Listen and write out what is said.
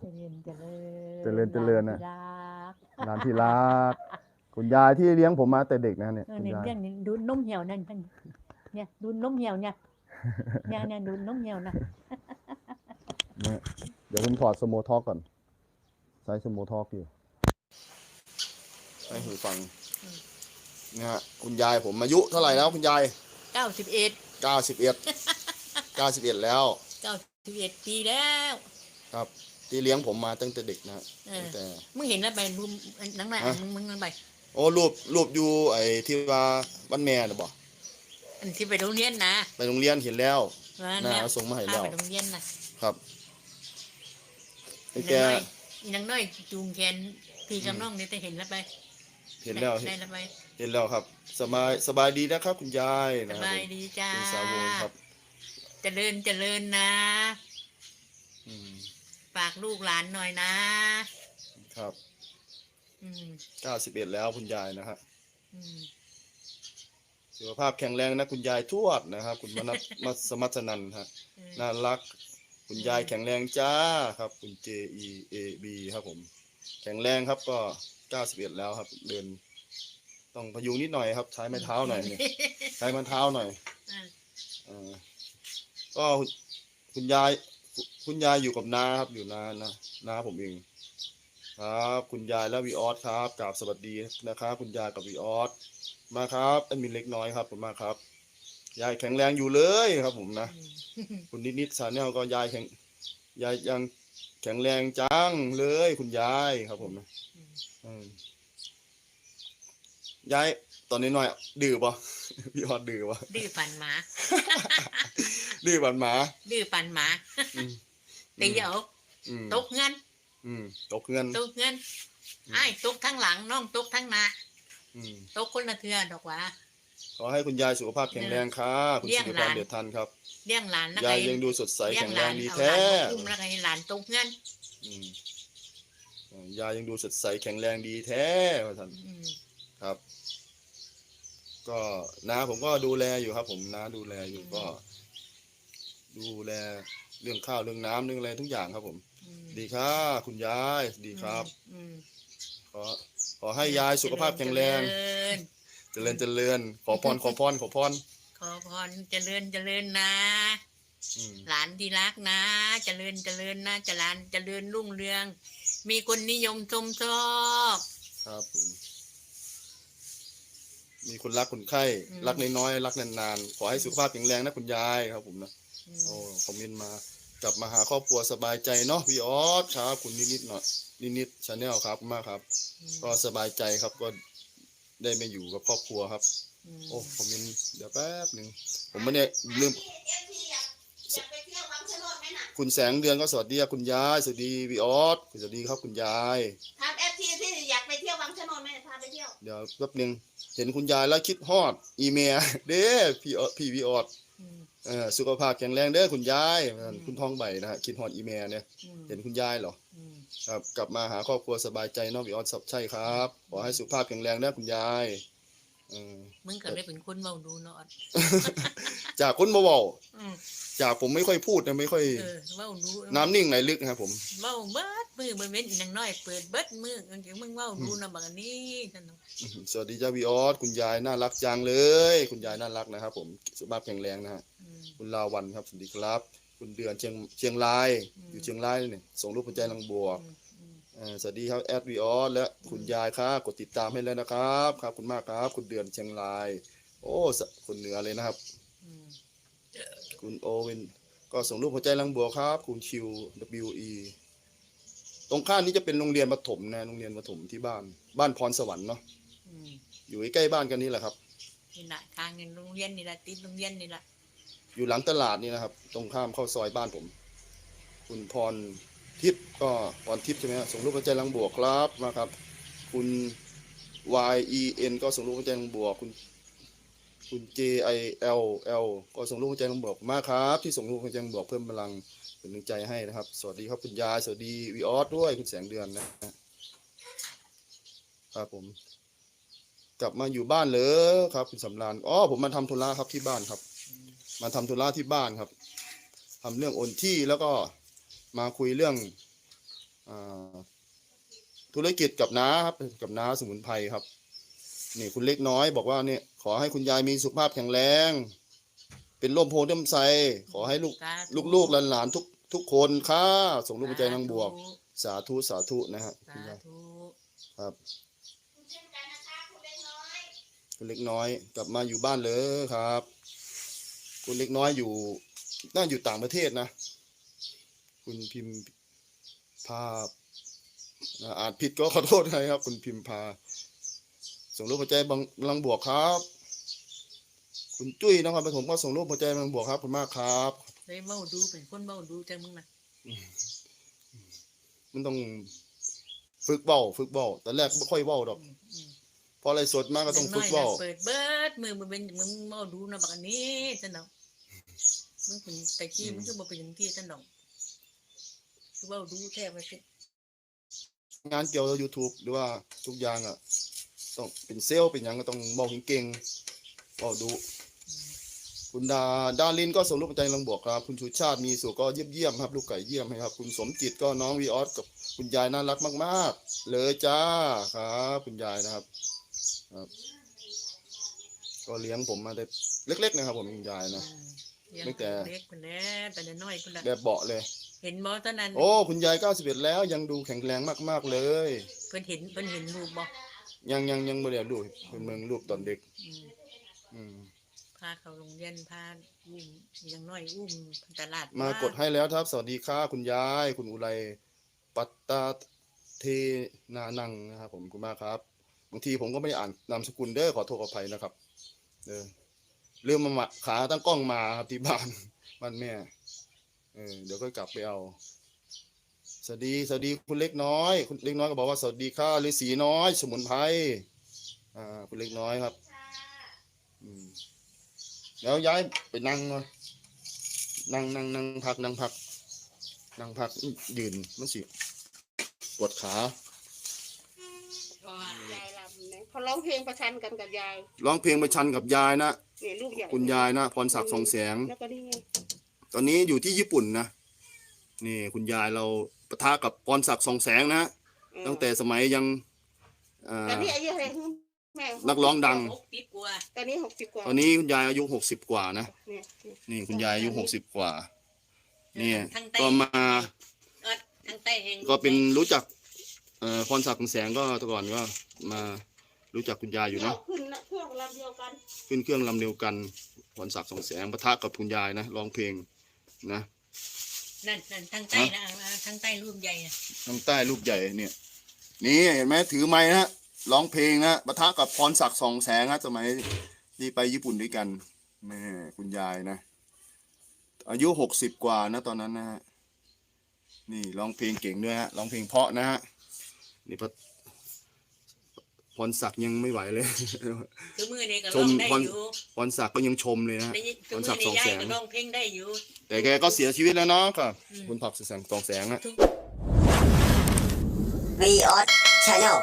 เจริญเจริญเจริญเจริญนะหลารักหลานที่รัก คุณยายที่เลี้ยงผมมาแต่เด็กนะเนี่ยเออคุณเนี่ยยายเรื่องนี้ดูนมเหี่ยวนั่นนั่นเนี่ยดูนมเหี่ยวเนี่ยเนี่ยเนี่ยดูนมเหี่ยวนะเนี่ยเดี๋ยวผมถอดสโมทอกก่อน ใช้สโมทอกอยู่ ให้หูฟังนะฮะคุณยายผมอายุเท่าไหร่แล้วคุณยายเก้าสิบเอ็ดเก้าสิบเอ็ดเก้าสิบเอ็ดแล้ว เก้าสิบเอ็ดปีแล้ว ครับที่เลี้ยงผมมาตั้งแต่เด็กนะฮะเออตั้งแต่ มึงเห็นแล้วไปรูมหนังหน้าฮะมึงมึงนั่นไป โอ้รูปรูปอยู่ไอ้ที่ว่าบ้านแม่นะบอกอันที่ไปโรงเรียนนะไปโรงเรียนเห็นแล้ว ว่าน่าแล้วเอาส่งมาให้พาแล้วไปโรงเรียนนะครับไอ้อีแกนางน้อยอีนางน้อยจูงแขนพี่กับน้องเนี่ยจะเห็นแล้วไปเห็นแล้วได้แล้วไปเห็นแล้วครับ สบายสบายดีนะครับ คุณยายสนะครับบายผมดีจ้าคุณสาววงครับ เจริญเจริญนะ อืม ฝากลูกหลานหน่อยนะ ครับอืมเก้าสิบเอ็ดแล้วคุณยายนะฮะอืมสุขภาพแข็งแรงนะคุณยายทวดนะครับคุณมนัสมัสมัชนันฮะเออน่ารัก คุณยายแข็งแรงจ้าครับ คุณ J E A B ครับผม แข็งแรงครับก็เก้าสิบเอ็ดแล้วครับ เดิน ต้องพยุงนิดหน่อยครับ ใช้ไม้เท้าหน่อยนี่ใช้ไม้เท้าหน่อย อะเออก็คุณคุณยาย คุณคุณยายอยู่กับน้าครับอยู่น้านะน้าผมเองครับคุณยายและวีออสครับกราบสวัสดีนะครับ คุณยายกับวีออสมาครับแอดมินเล็กน้อยครับผมมากครับ ยายแข็งแรงอยู่เลยครับ ผมนะอืมคุณนิดนิดสาแนลก็ยายแข็งยายยังแข็งแรงจังเลย คุณยายครับ ผมนะอืมอืมยายตอนนี้หน่อยๆดื้อปะพี่ออดดื้อปะดื้อปันหมา ดื้อบันหมาดื้อปันหมาอืมตีเอาอืมตกเงินอืมตกเงินตกเงินไอ้ายตกทั้งหลังน้องตกทั้งหน้าอืมตกคนละเทือดอกหว่า ขอให้คุณยายสุขภาพแข็งแรงค่ะคุณเลี้ยงสิริหพลารนเดือดทันครับ เลี้ยงหลานแล้วยาไงยยังดูสดใสเลี้ยแข็งงหแรลางนดีเอาหแท้ลานมาอุ้มแล้วไงหลานตกเงินอืมอ่ายายยังดูสดใสแข็งแรงดีแท้ว่าท่าน อืมครับ ก็น้าผมก็ดูแลอยู่ครับ ผมน้าดูแลอยู่ก็ ดูแลเรื่องข้าวเรื่องน้ำเรื่องอะไรทุกอย่างครับผม อืมดีครับคุณยายดีครับ อืมขอขอให้ยายสุขภาพแข็งแรงเจริญเจริญเจริญขอพรขอพรขอพรขอพรเจริญเจริญนะ อืมหลานที่รักนะ เจริญเจริญนะเจริญเจริญรุ่งเรือง มีคนนิยมชมชอบครับผมมีคนรักคนไข้อืมรักน้อยๆรักนานๆขอให้สุขภาพแข็งแรงนะคุณยายครับผมนะอืม โอ้คอมเมนต์มา กลับมาหาครอบครัวสบายใจเนาะพี่ออสครับคุณนิดนิดๆหน่อยนิดนิดชาแนลครับขอบคุณมากครับ ก็สบายใจครับก็ได้มาอยู่กับครอบครัวครับมโอ้คอมเมนต์เดี๋ยวแป๊บหนึ่งผมไม่ได้ลืมอยากไปเที่ยวบางชะโนดไหมน่ะคุณแสงเดือนก็สวัสดีครับคุณยายสวัสดีพี่ออสสวัสดีครับคุณยายถามเอฟซีที่อยากไปเที่ยวบางชะโนดไหมพาไปเที่ยวเดี๋ยวแป๊บหนึ่งเห็นคุณยายแล้วคิดฮอด อีเมลเด้พี่ออสพี่พี่ออสอืม เออสุขภาพแข็งแรงเด้อคุณยายอืมคุณทองใบนะฮะคิดฮอดอีเมลเนี่ยอืมเห็นคุณยายเหรออืมครับกลับมาหาครอบครัวสบายใจเนาะพี่ออสใช่ครับขอให้สุขภาพแข็งแรงเด้อคุณยายเออมึงก็ได้เป็นคนเมาดูเนาะจากคนบ่เบาอืมจากผมไม่ค่อยพูดนะไม่ค่อยเออเมาดูน้ำนิ่งไหลลึกนะครับผมเมาเบิดมือมันเว้นอีนางน้อยเปิดเบิดมือจังมึงเมาดูนะบักอันนี้ท่านเนาะสวัสดีจ้าพี่ออสคุณยายน่ารักจังเลย คุณยายน่ารักนะครับ ผมสุขภาพแข็งแรงนะฮะอืม คุณลาวันครับสวัสดีครับ คุณเดือนเชียงเชียงรายอืมอยู่เชียงรายเนี่ยส่งรูปหัวใจลังบวกอืมอืมเอ่อสวัสดีครับแอดวีออสและคุณยายครับกดติดตามให้แล้วนะครับครับคุณมากครับ คุณเดือนเชียงราย โอ้สคนเหนือเลยนะครับอืมคุณโอเวนก็ส่งรูปหัวใจลังบวกครับ คุณคิว WE ตรงข้ามนี้จะเป็นโรงเรียนประถมนะโรงเรียนประถมที่บ้าน บ้านพรสวรรค์เนาะอืมอยู่ใกล้ๆบ้านกันนี่แหละครับนี่ละทางเงินโรงเรียนนี่ละติดโรงเรียนนี่ละ อยู่หลังตลาดนี่นะครับ ตรงข้ามเข้าซอยบ้านผม คุณพรทิพย์ก็พรทิพย์ใช่ไหมส่งรูปหัวใจลังบวกครับมาครับ คุณ Y E N ก็ส่งรูปหัวใจลังบวก คุณคุณ J I L L ก็ส่งรูปหัวใจลังบวกมากครับ ที่ส่งรูปหัวใจลังบวกเพิ่มพลังเป็นกำลังใจให้นะครับ สวัสดีครับคุณยายสวัสดีวีออสด้วยคุณแสงเดือนนะครับผม กลับมาอยู่บ้านเลยครับ คุณสำรานอ๋อผมมาทำธุระครับที่บ้านครับ มาทำธุระที่บ้านครับทำเรื่องโอนที่แล้วก็มาคุยเรื่องอ่าธุรกิจกับน้าครับกับน้าสมุนไพรครับนี่คุณเล็กน้อย บอกว่าเนี่ยขอให้คุณยายมีสุขภาพแข็งแรง เป็นร่มโพร่มไทรขอให้ลูกสาธุลูกๆหลานๆทุกทุกคนค่ะ ส่งรูปหัวใจนางบวก สาธุสาธุนะฮะคุณายสายธุครับเช่นกันนะคะคุณเล็กน้อยคุณเล็กน้อยกลับมาอยู่บ้านเลยครับ คุณเล็กน้อยอยู่น่าอยู่ต่างประเทศนะ คุณพิมพ์พาอ่าอ่านผิดก็ขอโทษนะครับ คุณพิมพ์พาส่งรูปหัวใจบังพลังบวกครับ คุณจุ้ยนครปฐมก็ส่งรูปหัวใจพลังบวกครับขอบคุณมากครับได้เมาดูเป็นคนเมาดูจังมึงนะมันต้องฝึกเบ้าฝึกเบ้าแต่แรกไม่ค่อยเบ้าดอกอืมอืม พออะไรสดมากก็ต้องฝึกย่เบ้าน้อยน่ะเปิดเบิดมือมึงเป็นมึงเมาดูนะบักอันนี้จันดอกมึงเป็นแต่กี้มึงก็บ่เป็นอย่างที่จันดอกคือเมาดูแท้ไปสิงานเกี่ยวกับ YouTube หรือว่าทุกอย่างอะต้องเป็นเซลล์เป็นอย่างก็ต้องเบ้าเก่งๆเบ้าดู คุณดาดาลินก็ส่งรูปหัวใจลังบวกครับ คุณชูชาติมีสุก็เยี่ยมเยี่ยมๆครับ ลูกไก่เยี่ยมให้ครับ คุณสมจิตก็น้องวีออสกับคุณยายน่ารักมาก ๆ เลยจ้าครับ คุณยายนะครับ ครับ ก็เลี้ยงผมมาแต่เล็ก ๆ นะครับผมคุณยายนะอืมเลี้ยงไม่แต่ เล็กคนแน่แต่น้อยคนละแบบเบาะเลย เห็นบ่ตอนนั้นโอ้คุณยาย91แล้วยังดูแข็งแรงมากๆเลย เพิ่นเห็นเพิ่นเห็นรูปบ่ยังยังยังไม่ได้ดูเป็นเมืองรูปตอนเด็กอืมอืมพาเขาโรงเรียนพาอุ้มอยังน้อยอุ้มตลาดมากดให้แล้วครับ สวัสดีค่ะคุณยาย คุณอุไรปัตตาเทนานังนะครับผมขอบคุณมากครับ บางทีผมก็ไม่ได้อ่านนามสกุลเด้อขอโทษขออภัยนะครับ เออเรื่องมามาขาตั้งกล้องมาครับที่บ้านบ้านแม่เออเดี๋ยวก็กลับไปเอา สวัสดีสวัสดีคุณเล็กน้อย คุณเล็กน้อยก็บอกว่าสวัสดีค่ะฤาษีน้อย สมุนไพรอ่าคุณเล็กน้อยครับอืมแล้วย้ายไปนั่งหน่อยนั่งนั่งนั่งพักนั่งพักนั่งพักยืนมันสิปวดขายายลำนะ เขาร้องเพลงประชันกันกับยายร้องเพลงประชันกับยายนะเนี่ยลูกใหญ่คุณยายนะพรศักดิ์สองแสง แล้วก็นี่ไงตอนนี้อยู่ที่ญี่ปุ่นนะนี่คุณยายเราปะทะกับพรศักดิ์สองแสงนะเออตั้งแต่สมัยยังอ่า ตอนนี้อายุเท่าไหร่แม่นักร้องดัง หกปีกว่าตอนนี้หกสิบกว่าตอนนี้คุณยายอายุหกสิบกว่านะเนี่ยเนี่ยนี่คุณยายอายุหกสิบกว่า เนี่ยทั้งใต้ก็มาเอิ้นทั้งใต้แห่งก็เป็นรู้จักเอ่อพรศักดิ์สองแสงก็แต่ก่อนก็มา รู้จักคุณยายอยู่เที่ยเนาะวขึ้นนะเครื่องลำเดียวกันขึ้นเครื่องลำเดียวกันพรศักดิ์สองแสงปะทะกับคุณยายนะร้องเพลงนะนั่นนั่นทั้งใต้นะอ่าทั้งใต้รูปใหญ่น่ะทางใต้รูปใหญ่เนี่ย นี่เห็นไหมถือไม้นะร้องเพลงนะปะทะกับพรศักดิ์สองแสงนะสมัยที่ไปญี่ปุ่นด้วยกันแม่คุณยายนะ อายุหกสิบกว่านะตอนนั้นนะฮะนี่ร้องเพลงเก่งด้วยฮะร้องเพลงเพราะนะฮะนี่พระ พรศักดิ์ยังไม่ไหวเลย คือมือนี่ก็ชร้อมงได้พรอยู่พรศักดิ์ก็ยังชมเลยนะฮะ ได้ยินคือพรมืศัอกดิ์นี่สองยาแสยงก็ร้องเพลงได้อยู่ แต่แกก็เสียชีวิตแล้วเนาะครับอืม คุณผักดิ์แสงสองแสงอะทุก V Art Channel